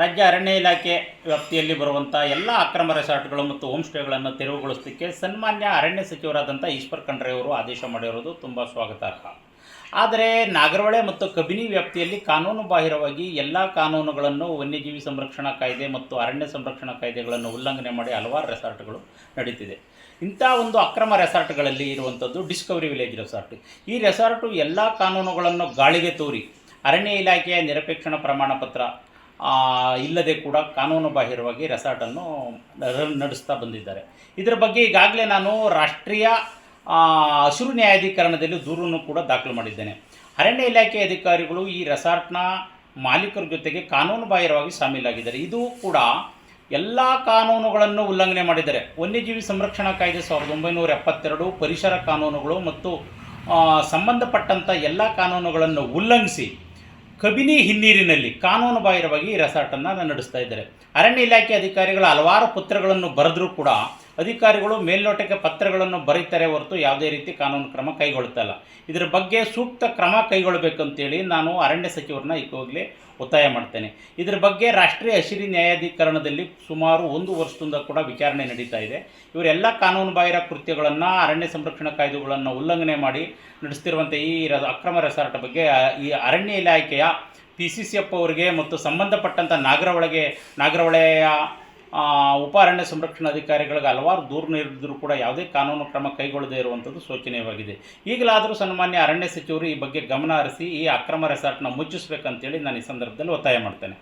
ರಾಜ್ಯ ಅರಣ್ಯ ಇಲಾಖೆ ವ್ಯಾಪ್ತಿಯಲ್ಲಿ ಬರುವಂಥ ಎಲ್ಲ ಅಕ್ರಮ ರೆಸಾರ್ಟ್ಗಳು ಮತ್ತು ಹೋಮ್ ಸ್ಟೇಗಳನ್ನು ತೆರವುಗೊಳಿಸಲಿಕ್ಕೆ ಸನ್ಮಾನ್ಯ ಅರಣ್ಯ ಸಚಿವರಾದಂಥ ಈಶ್ವರ್ ಖಂಡ್ರೆ ಅವರು ಆದೇಶ ಮಾಡಿರೋದು ತುಂಬ ಸ್ವಾಗತಾರ್ಹ. ಆದರೆ ನಾಗರಹೊಳೆ ಮತ್ತು ಕಬಿನಿ ವ್ಯಾಪ್ತಿಯಲ್ಲಿ ಕಾನೂನು ಬಾಹಿರವಾಗಿ ಎಲ್ಲ ಕಾನೂನುಗಳನ್ನು ವನ್ಯಜೀವಿ ಸಂರಕ್ಷಣಾ ಕಾಯ್ದೆ ಮತ್ತು ಅರಣ್ಯ ಸಂರಕ್ಷಣಾ ಕಾಯ್ದೆಗಳನ್ನು ಉಲ್ಲಂಘನೆ ಮಾಡಿ ಹಲವಾರು ರೆಸಾರ್ಟ್ಗಳು ನಡೀತಿದೆ. ಇಂಥ ಒಂದು ಅಕ್ರಮ ರೆಸಾರ್ಟ್ಗಳಲ್ಲಿ ಇರುವಂಥದ್ದು ಡಿಸ್ಕವರಿ ವಿಲೇಜ್ ರೆಸಾರ್ಟ್. ಈ ರೆಸಾರ್ಟು ಎಲ್ಲ ಕಾನೂನುಗಳನ್ನು ಗಾಳಿಗೆ ತೂರಿ, ಅರಣ್ಯ ಇಲಾಖೆಯ ನಿರಪೇಕ್ಷಣ ಪ್ರಮಾಣ ಪತ್ರ ಇಲ್ಲದೆ ಕೂಡ ಕಾನೂನು ಬಾಹಿರವಾಗಿ ರೆಸಾರ್ಟನ್ನು ನಡೆಸ್ತಾ ಬಂದಿದ್ದಾರೆ. ಇದರ ಬಗ್ಗೆ ಈಗಾಗಲೇ ನಾನು ರಾಷ್ಟ್ರೀಯ ಹಸಿರು ನ್ಯಾಯಾಧೀಕರಣದಲ್ಲಿ ದೂರನ್ನು ಕೂಡ ದಾಖಲು ಮಾಡಿದ್ದೇನೆ. ಅರಣ್ಯ ಇಲಾಖೆ ಅಧಿಕಾರಿಗಳು ಈ ರೆಸಾರ್ಟ್ನ ಮಾಲೀಕರ ಜೊತೆಗೆ ಕಾನೂನು ಬಾಹಿರವಾಗಿ ಶಾಮೀಲಾಗಿದ್ದಾರೆ ಇದು ಕೂಡ ಎಲ್ಲ ಕಾನೂನುಗಳನ್ನು ಉಲ್ಲಂಘನೆ ಮಾಡಿದ್ದಾರೆ. ವನ್ಯಜೀವಿ ಸಂರಕ್ಷಣಾ ಕಾಯ್ದೆ ಸಾವಿರದ ಒಂಬೈನೂರ ಎಪ್ಪತ್ತೆರಡು ಪರಿಸರ ಕಾನೂನುಗಳು ಮತ್ತು ಸಂಬಂಧಪಟ್ಟಂಥ ಎಲ್ಲ ಕಾನೂನುಗಳನ್ನು ಉಲ್ಲಂಘಿಸಿ ಕಬಿನಿ ಹಿನ್ನೀರಿನಲ್ಲಿ ಕಾನೂನು ಬಾಹಿರವಾಗಿ ರೆಸಾರ್ಟನ್ನು ನಡೆಸ್ತಾ ಇದ್ದಾರೆ. ಅರಣ್ಯ ಇಲಾಖೆ ಅಧಿಕಾರಿಗಳು ಹಲವಾರು ಪತ್ರಗಳನ್ನು ಬರೆದರೂ ಕೂಡ ಅಧಿಕಾರಿಗಳು ಮೇಲ್ನೋಟಕ್ಕೆ ಪತ್ರಗಳನ್ನು ಬರೀತಾರೆ ಹೊರತು ಯಾವುದೇ ರೀತಿ ಕಾನೂನು ಕ್ರಮ ಕೈಗೊಳ್ತಲ್ಲ ಇದರ ಬಗ್ಗೆ ಸೂಕ್ತ ಕ್ರಮ ಕೈಗೊಳ್ಳಬೇಕಂತೇಳಿ ನಾನು ಅರಣ್ಯ ಸಚಿವರನ್ನ ಈಗಾಗಲೇ ಒತ್ತಾಯ ಮಾಡ್ತೇನೆ. ಇದರ ಬಗ್ಗೆ ರಾಷ್ಟ್ರೀಯ ಹಸಿರಿ ನ್ಯಾಯಾಧೀಕರಣದಲ್ಲಿ ಸುಮಾರು ಒಂದು ವರ್ಷದಿಂದ ಕೂಡ ವಿಚಾರಣೆ ನಡೀತಾ ಇದೆ. ಇವರೆಲ್ಲ ಕಾನೂನು ಬಾಹಿರ ಕೃತ್ಯಗಳನ್ನು, ಅರಣ್ಯ ಸಂರಕ್ಷಣಾ ಕಾಯ್ದೆಗಳನ್ನು ಉಲ್ಲಂಘನೆ ಮಾಡಿ ನಡೆಸ್ತಿರುವಂಥ ಈ ಅಕ್ರಮ ರೆಸಾರ್ಟ್ ಬಗ್ಗೆ ಈ ಅರಣ್ಯ ಇಲಾಖೆಯ ಪಿ ಸಿ ಸಿ ಎಫ್ ಅವರಿಗೆ ಮತ್ತು ಸಂಬಂಧಪಟ್ಟಂಥ ನಾಗರಹೊಳೆಗೆ ನಾಗರಹೊಳೆಯ ಉಪ ಅರಣ್ಯ ಸಂರಕ್ಷಣಾಧಿಕಾರಿಗಳಿಗೆ ಹಲವಾರು ದೂರು ನೀಡಿದ್ರೂ ಕೂಡ ಯಾವುದೇ ಕಾನೂನು ಕ್ರಮ ಕೈಗೊಳ್ಳದೇ ಇರುವಂಥದ್ದು ಶೋಚನೀಯವಾಗಿದೆ ಈಗಲಾದರೂ ಸನ್ಮಾನ್ಯ ಅರಣ್ಯ ಸಚಿವರು ಈ ಬಗ್ಗೆ ಗಮನ ಹರಿಸಿ ಈ ಅಕ್ರಮ ರೆಸಾರ್ಟ್ನ ಮುಚ್ಚಿಸಬೇಕಂತೇಳಿ ನಾನು ಈ ಸಂದರ್ಭದಲ್ಲಿ ಒತ್ತಾಯ ಮಾಡ್ತೇನೆ.